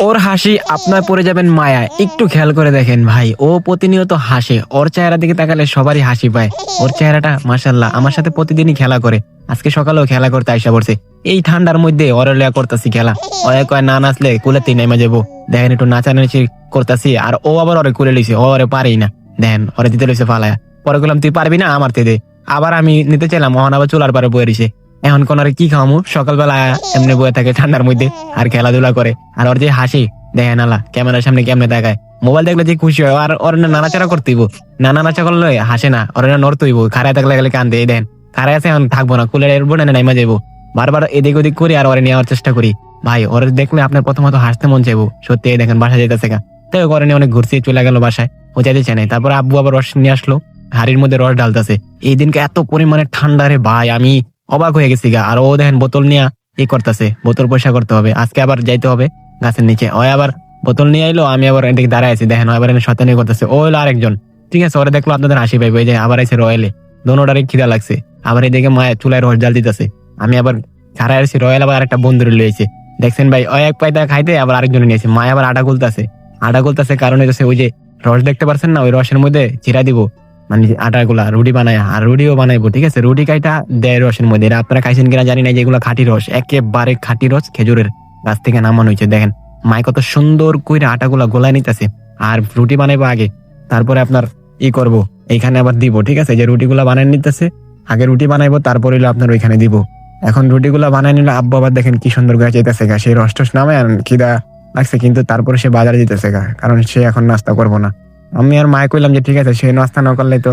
ওর হাসি আপনার পড়ে যাবেন মায়া একটু খেয়াল করে দেখেন ভাই, ও প্রতিনিয়ত হাসে। ওর চেহারা দিকে তাকালে সবারই হাসি পায়। ওর চেহারাটা মাসাল্লাহ আমার সাথে প্রতিদিনই খেলা করে। আজকে সকালেও খেলা করতে আইসা পড়ছে। এই ঠান্ডার মধ্যে ওরে লিয়া করতেছি খেলা। ওয়ে কয়, না নাচলে কুলেতেই নেমে যাব। দেখেন একটু নাচানাচি করতেছি, আর ও আবার ওরে কুলে লইছে। ও ওরে পারেই না। দেখেন, ওরে দিতে লইছে ফালায়া। পরে বললাম তুই পারবি না আমার তে দে আবার আমি নিতে চাইলাম ওখানে আবার চুলার পারে বয়ে রইছে। এখন কোন কি খাওয়ামু? সকালবেলা এমনি বয়ে থাকে ঠান্ডার মধ্যে, আর খেলাধুলা করে। আর ওর যে হাসি দেখে আলা ক্যামেরার সামনে কেমনে দেখায় মোবাইল দেখলে যে খুশি হয়, আর ওর না নাড়াচাড়া করতেইব না নাড়াচা করলে হাসে না, ওর নড়তেইব খারায় থাকলে গেলে কান্দে, এই দেন খারায় আছে এখন, থাকব না কুলে এরবো না, নাইমা যাব বারবার এদিক ওদিক করি আর ওরে নেওয়ার চেষ্টা করি। ভাই, ওরে দেখলে আপনার প্রথমত হাসতে মন চাইব, সত্যি দেখেন বাসা যেতেছে গা। তাই করে নিয়ে অনেক ঘুরছি, চলে গেল বাসায়, ও যাইতে চায় নাই। তারপর আব্বু আবার রস নিয়ে আসলো, হাড়ির মধ্যে রস ঢালতেছে। এই দিনকে এত পরিমাণে ঠান্ডা রে ভাই, আমি অবাক হয়ে গেছি গা। আর ও দেখেন, বোতল নিয়ে ই করতেছে, বোতল পয়সা করতে হবে, আজকে আবার যাইতে হবে। গাছের নিচে। ওই আবার বোতল নিয়ে আইলো, আমি আবার এদিকে দাঁড়ায় আছি, দেখেন আবার এনে শতানি করতেছে। ও হলো আরেকজন। ঠিক আছে, ওরা দেখল আপনাদের হাসি পাইবো যে আবার আছে রয়েলে। দোনোটারই খিদা লাগছে। আবার এদিকে মায়ের চুলায় রস জাল দিতেছে। আমি আবার খারায় আছি রয়েল আবার একটা বন্ধুর লইছে দেখছেন ভাই ও এক পায়দা খাইতে আবার আরেকজন নিয়েছে মায় আবার আটা গুলতাছে। আটা গুলতাছে কারণ হইতেছে ওই যে রস দেখতে পারছেন না, ওই রসের মধ্যে চিরা দিব। মানে আটা গুলা রুটি বানায়, আর রুটিও বানাইবো, ঠিক আছে? রুটি কাইটা দেয় রসের মধ্যে। আপনারা খাইছেন কিনা জানি না যেগুলো খাঁটি রস, একেবারে খাঁটি রস খেজুরের। গাছ থেকে নামানো হয়েছে। দেখেন মায় কত সুন্দর কইরা আটাগুলা গোলায় নিতেছে। আর রুটি বানাইবো আগে, তারপরে আপনার ই করব, এইখানে আবার দিব, ঠিক আছে? যে রুটিগুলা বানাই নিতেছে, আগে রুটি বানাইবো, তারপরে আপনার ওইখানে দিব। এখন রুটিগুলা বানাই নিলে আব্বু আবার দেখেন কি সুন্দর গাছ যেতেছে গা। সেই রস নামে খিদা লাগছে, কিন্তু তারপরে সে বাজারে যেতেছে গা, কারণ সে এখন নাস্তা করব না। আমি আর মায় কইলাম যে, ঠিক আছে, সে নাস্তা না করলে তো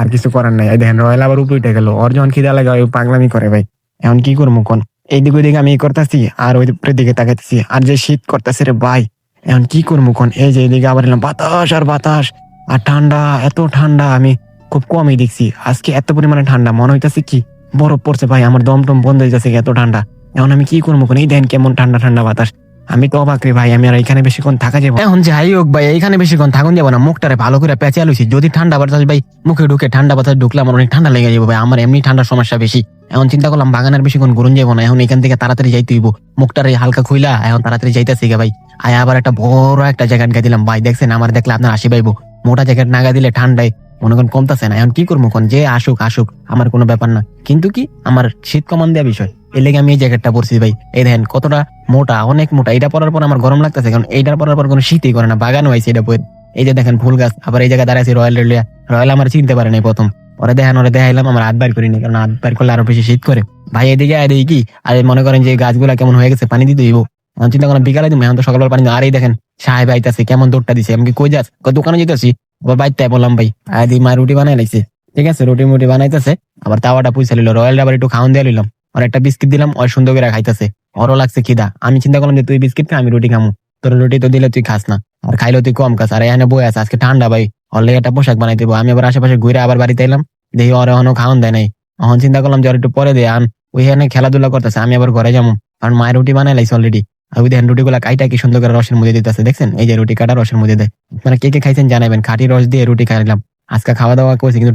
আর কিছু করার নাই। দেখেন রয়েল আবার উপরে উঠে গেল। যখন খিদা লাগে পাগলামি করে ভাই। এখন কি করব কোন? এইদিকে ওইদিকে আমি করতেছি আর ওই দিকে তাকাইতেছি। আর যে শীত করতেছে রে ভাই, এখন কি করব কোন? এই যে এইদিকে আবার এলাম, বাতাস আর বাতাস। আর ঠান্ডা, এত ঠান্ডা, আমি খুব কমই দেখছি। আজকে এত পরিমাণে ঠান্ডা, মনে হইতেছে কি বরফ পড়ছে ভাই, আমার দম টম বন্ধ হয়ে যাচ্ছে এত ঠান্ডা। এখন আমি কি করব কোন? এই দেন কেমন ঠান্ডা ঠান্ডা বাতাস। আমি তো অবাক রে ভাই, আমি আর এখানে বেশিক্ষণ থাকা যাব এখন যাই হোক ভাই, এইখানে বেশিক্ষণ থাকুন যাব না, মুখটারে ভালো করে পেঁচিয়ে লইছি। যদি ঠান্ডা বাতাস ভাই, মুখে ঢুকে ঠান্ডা বাতাস ঢুকলে আমার অনেক ঠান্ডা লেগে যাব ভাই, আমার এমনি ঠান্ডার সমস্যা বেশি। এখন চিন্তা করলাম বাগানের বেশিক্ষণ ঘুরুন যাব না, এখন এখান থেকে তাড়াতাড়ি যাইতে হইব। মুখটারে হালকা খুইলা, এখন তাড়াতাড়ি যাইতেছি গা ভাই। আয় আবার একটা বড় একটা জ্যাকেট গায়ে দিলাম। ভাই, দেখছেন, আমার দেখলে আপনার আসি পাইবো। মোটা জ্যাকেট নাগা দিলে ঠান্ডায় মনে করেন কমতাছে না। এখন কি করব কোন যে আসুক আসুক, আমার কোনো ব্যাপার না। কিন্তু কি, আমার শীত কমান দেওয়া বিষয়। এর লেগে আমি এই জ্যাকেটটা পরছি ভাই। এই দেখেন, কতটা মোটা, অনেক মোটা। এটা পরার পর আমার গরম লাগতেছে, কারণ এইটার পরার পর কোনো শীতই করে না। বাগান হয়েছে এটা পরে এই যে দেখেন ফুল গাছ, আবার এই জায়গায় দাঁড়াইছে রয়্যাল রেলিয়া। রয়্যাল আমার চিনতে পারে নাই প্রথম। ওরা দেখেন, ওরা দেখাইলাম, আমার হাত বাইর করিনি, কারণ হাত বাইর করলে আরও বেশি শীত করে। ভাই, এদিকে আর এই কি, আর মনে করেন যে গাছগুলা কেমন হয়ে গেছে, পানি দিতে হইব। এখন চিন্তা করেন, বিকালে দিবো এখন তো সকালবেলা পানি দিবো। আর এই দেখেন, সাহেব আইতাছে, কেমন দৌড়টা দিছে, আমি কই যাস দোকানে যেতেছি আবার বাইতে বললাম, ভাই আদি মা রুটি বানাই লাগছে ঠিক আছে, রুটি মুটি বানাইতেছে, আবার তাওয়াটা পুইসা লিল রয়্যাল আবার একটু খাওয়ান দিয়ে লইলাম। আর একটা বিস্কিট দিলাম, ওর সুন্দর করে খাইতেছে। ওরও লাগছে খিদা। আমি চিন্তা করলাম যে, তুই বিস্কিট খা, আমি রুটি খামু। তোর রুটি তো দিলে তুই খাস না, আর খাইলেও তুই কম খাস। আর এখানে বই আছে, আজকে ঠান্ডা ভাই লেগে একটা পোশাক বানাই দেবো। আমি আবার আশেপাশে ঘুরে আবার বাড়িতে এলাম, দেখি ওর এখনও খাওয়ান দেয় নাই। এখন চিন্তা করলাম যে একটু পরে দে আন ওইখানে খেলাধুলা করতেছে, আমি আবার ঘরে যাব। কারণ মায়ের রুটি বানাই লাইছে অলরেডি আর ওই দেখেন রুটি গুলা কাইটা কি সুন্দর করে রসের মধ্যে দিতেছে, দেখছেন? এই যে রুটি কাটা রসের মধ্যে দেয়। মানে কে কে খাইছেন জানাবেন, খাঁটি রস দিয়ে রুটি খাইলাম। আজকে খাওয়া দাওয়া করছি, কিন্তু